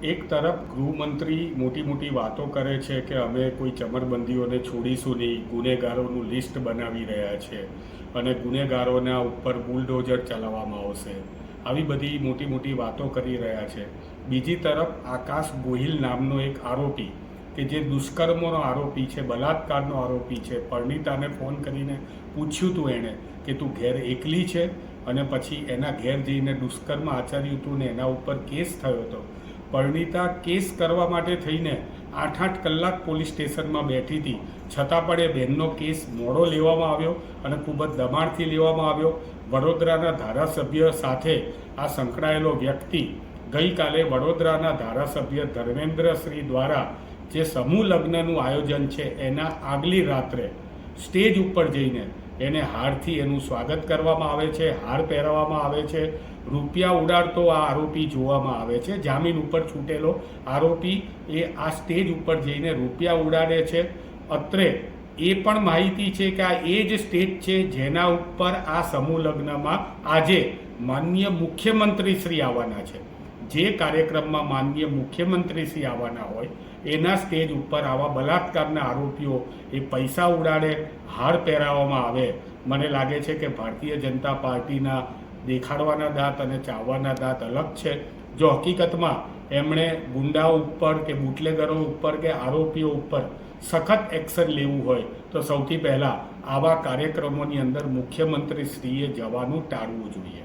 એક તરફ ગૃહમંત્રી મોટી મોટી વાતો કરે છે કે અમે કોઈ ચમરબંધીઓને છોડીશું નહીં, ગુનેગારોનું લિસ્ટ બનાવી રહ્યા છે અને ગુનેગારોના ઉપર બુલડોઝર ચલાવવામાં આવશે. આવી બધી મોટી મોટી વાતો કરી રહ્યા છે. બીજી તરફ આકાશ ગોહિલ નામનો એક આરોપી, કે જે દુષ્કર્મોનો આરોપી છે, બલાત્કારનો આરોપી છે, પરણિતાને ફોન કરીને પૂછ્યું હતું એણે કે તું ઘેર એકલી છે? અને પછી એના ઘેર જઈને દુષ્કર્મ આચર્યું હતું ને એના ઉપર કેસ થયો હતો પરણિતા કેસ કરવા માટે થઈને આઠ આઠ કલાક પોલીસ સ્ટેશનમાં બેઠી હતી. છતાં પણ એ બહેનનો કેસ મોડો લેવામાં આવ્યો અને ખૂબ જ દબાણથી લેવામાં આવ્યો. વડોદરાના ધારાસભ્ય સાથે આ સંકળાયેલો વ્યક્તિ ગઈકાલે વડોદરાના ધારાસભ્ય ધર્મેન્દ્રશ્રી દ્વારા જે સમૂહ લગ્નનું આયોજન છે એના આગલી રાત્રે સ્ટેજ ઉપર જઈને એને હારથી એનું સ્વાગત કરવામાં આવે છે, હાર પહેરાવવામાં આવે છે. રૂપિયા ઉડાડતો આ આરોપી જોવામાં આવે છે. જામીન ઉપર છૂટેલો આરોપી એ આ સ્ટેજ ઉપર જઈને રૂપિયા ઉડાડે છે. અત્રે એ પણ માહિતી છે કે આ એ જ સ્ટેજ છે જેના ઉપર આ સમૂહ લગ્નમાં આજે માનનીય મુખ્યમંત્રી શ્રી આવવાના છે. જે કાર્યક્રમમાં માનનીય મુખ્યમંત્રી શ્રી આવવાના હોય, એના સ્ટેજ ઉપર આવા બલાત્કારના આરોપીઓ, એ પૈસા ઉડાડે, હાર પહેરાવવામાં આવે. મને લાગે છે કે ભારતીય જનતા પાર્ટીના દેખાડવાના દાંત અને ચાવવાના દાંત અલગ છે. જો હકીકતમાં એમણે ગુંડાઓ ઉપર કે બુટલેગરો ઉપર કે આરોપીઓ ઉપર સખત એક્શન લેવું હોય, તો સૌથી પહેલાં આવા કાર્યક્રમોની અંદર મુખ્યમંત્રીશ્રીએ જવાનું ટાળવું જોઈએ.